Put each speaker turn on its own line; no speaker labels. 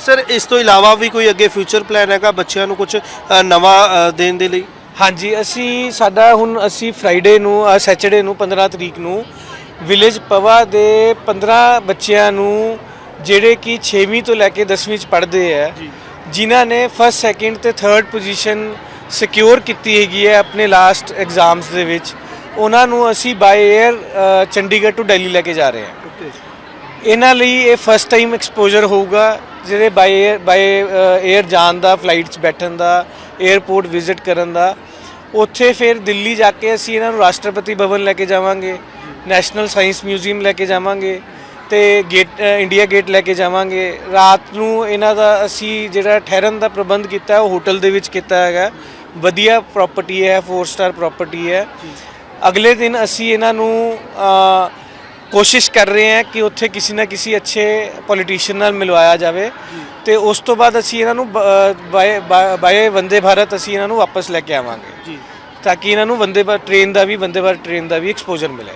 Sir ਇਸ ਤੋਂ ਇਲਾਵਾ ਵੀ ਕੋਈ ਅੱਗੇ ਫਿਊਚਰ ਪਲਾਨ ਹੈਗਾ ਬੱਚਿਆਂ ਨੂੰ ਕੁਝ ਨਵਾਂ ਦੇਣ ਦੇ ਲਈ?
ਹਾਂਜੀ ਅਸੀਂ ਸਾਡਾ ਹੁਣ ਅਸੀਂ ਫਰਾਈਡੇ ਨੂੰ ਸੈਚਰਡੇ ਨੂੰ 15 ਤਰੀਕ ਨੂੰ ਵਿਲੇਜ ਪਵਾ ਦੇ 15 ਬੱਚਿਆਂ ਨੂੰ ਜਿਹੜੇ ਕਿ 6ਵੀਂ ਤੋਂ ਲੈ ਕੇ 10ਵੀਂ ਚ ਪੜ੍ਹਦੇ ਆ ਜਿਨ੍ਹਾਂ ਨੇ ਫਸਟ ਸੈਕਿੰਡ ਤੇ ਥਰਡ ਪੋਜੀਸ਼ਨ ਸਿਕਿਉਰ ਕੀਤੀ ਹੈਗੀ ਹੈ ਆਪਣੇ ਲਾਸਟ ਐਗਜ਼ਾਮਸ ਦੇ ਵਿੱਚ ਉਹਨਾਂ ਨੂੰ ਅਸੀਂ ਬਾਈ 에ਅਰ ਚੰਡੀਗੜ੍ਹ ਤੋਂ ਦਿੱਲੀ ਲੈ ਕੇ ਜਾ ਰਹੇ ਹਾਂ। ਇਹਨਾਂ ਲਈ ਇਹ ਫਸਟ ਟਾਈਮ ਐਕਸਪੋਜਰ ਹੋਊਗਾ ਜਿਹੜੇ ਬਾਈ ਬਾਈ 에ਅਰ ਜਾਣ ਦਾ ਫਲਾਈਟ 'ਚ ਬੈਠਣ ਦਾ 에어ਪੋਰਟ ਵਿਜ਼ਿਟ ਕਰਨ ਦਾ। ਉੱਥੇ ਫਿਰ ਦਿੱਲੀ ਜਾ ਕੇ ਅਸੀਂ ਇਹਨਾਂ ਨੂੰ ਰਾਸ਼ਟਰਪਤੀ ਭਵਨ ਲੈ ਕੇ ਜਾਵਾਂਗੇ ਨੈਸ਼ਨਲ ਸਾਇੰਸ ਮਿਊਜ਼ੀਅਮ ਲੈ ਕੇ ਜਾਵਾਂਗੇ ਤੇ ਗੇਟ ਇੰਡੀਆ ਗੇਟ ਲੈ ਕੇ ਜਾਵਾਂਗੇ। ਰਾਤ ਨੂੰ ਇਹਨਾਂ ਦਾ ਅਸੀਂ ਜਿਹੜਾ ਠਹਿਰਨ ਦਾ ਪ੍ਰਬੰਧ ਕੀਤਾ ਉਹ ਹੋਟਲ ਦੇ ਵਿੱਚ ਕੀਤਾ ਹੈਗਾ। ਵਧੀਆ ਪ੍ਰਾਪਰਟੀ ਹੈ 4 ਸਟਾਰ ਪ੍ਰਾਪਰਟੀ ਹੈ। ਅਗਲੇ ਦਿਨ ਅਸੀਂ ਇਹਨਾਂ ਨੂੰ ਕੋਸ਼ਿਸ਼ ਕਰ ਰਹੇ ਹਾਂ ਕਿ ਉੱਥੇ ਕਿਸੇ ਨਾ ਕਿਸੇ ਅੱਛੇ ਪੋਲੀਟੀਸ਼ੀਅਨ ਨਾਲ ਮਿਲਵਾਇਆ ਜਾਵੇ ਤੇ ਉਸ ਤੋਂ ਬਾਅਦ ਅਸੀਂ ਇਹਨਾਂ ਨੂੰ ਬਾਏ ਬਾਏ ਵੰਦੇ ਭਾਰਤ ਅਸੀਂ ਇਹਨਾਂ ਨੂੰ ਵਾਪਸ ਲੈ ਕੇ ਆਵਾਂਗੇ
ਜੀ।
ਤਾਂ ਕਿ ਇਹਨਾਂ ਨੂੰ ਵੰਦੇ ਭਾਰਤ ਟ੍ਰੇਨ ਦਾ ਵੀ ਵੰਦੇ ਭਾਰਤ ਟ੍ਰੇਨ ਦਾ ਵੀ ਐਕਸਪੋਜ਼ਰ ਮਿਲੇ।